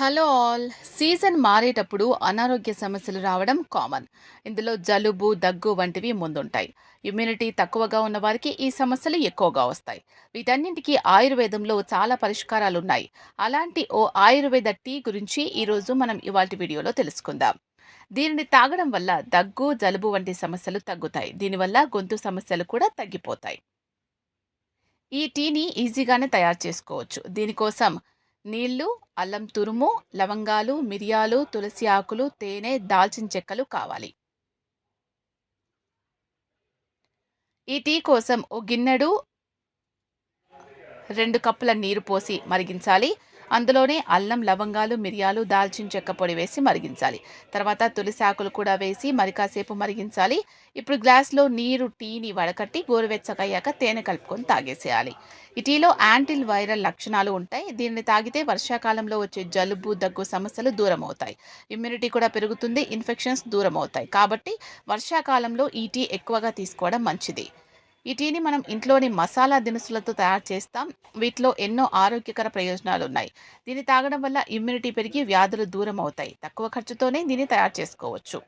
Hello all. Season మారేటప్పుడు అనారోగ్య సమస్యలు రావడం కామన్. ఇందులో జలుబు దగ్గు వంటివి ముందుంటాయి. ఇమ్యూనిటీ తక్కువగా ఉన్న వారికి ఈ సమస్యలు ఎక్కువగా వస్తాయి. వీటన్నింటికి ఆయుర్వేదంలో చాలా పరిష్కారాలు ఉన్నాయి అలాంటి ఓ ఆయుర్వేద టీ గురించి ఈరోజు మనం ఇవాటి వీడియోలో తెలుసుకుందాం. దీనిని తాగడం వల్ల దగ్గు జలుబు వంటి సమస్యలు తగ్గుతాయి. దీనివల్ల గొంతు సమస్యలు కూడా తగ్గిపోతాయి. ఈ టీని ఈజీగానే తయారు చేసుకోవచ్చు. దీనికోసం నీళ్ళు అల్లం తురుము లవంగాలు మిరియాలు తులసి ఆకులు తేనె దాల్చిన చెక్కలు కావాలి. ఈ టీ కోసం ఓ గిన్నెడు రెండు కప్పుల నీరు పోసి మరిగించాలి. అందులోనే అల్లం లవంగాలు మిరియాలు దాల్చిన చెక్క పొడి వేసి మరిగించాలి. తర్వాత తులసి ఆకులు కూడా వేసి మరి కాసేపు మరిగించాలి. ఇప్పుడు గ్లాస్లో నీరు టీని వడకట్టి గోరువెచ్చగయ్యాక తేనె కలుపుకొని తాగేసేయాలి. ఈ టీలో యాంటిల్ వైరల్ లక్షణాలు ఉంటాయి. దీన్ని తాగితే వర్షాకాలంలో వచ్చే జలుబు దగ్గు సమస్యలు దూరం అవుతాయి ఇమ్యూనిటీ కూడా పెరుగుతుంది ఇన్ఫెక్షన్స్ దూరం అవుతాయి కాబట్టి వర్షాకాలంలో ఈ టీ ఎక్కువగా తీసుకోవడం మంచిది. ఈ టీని మనం ఇంట్లోని మసాలా దినుసులతో తయారు చేస్తాం. వీటిలో ఎన్నో ఆరోగ్యకర ప్రయోజనాలు ఉన్నాయి. దీన్ని తాగడం వల్ల ఇమ్యూనిటీ పెరిగి వ్యాధులు దూరం అవుతాయి తక్కువ ఖర్చుతోనే దీన్ని తయారు చేసుకోవచ్చు.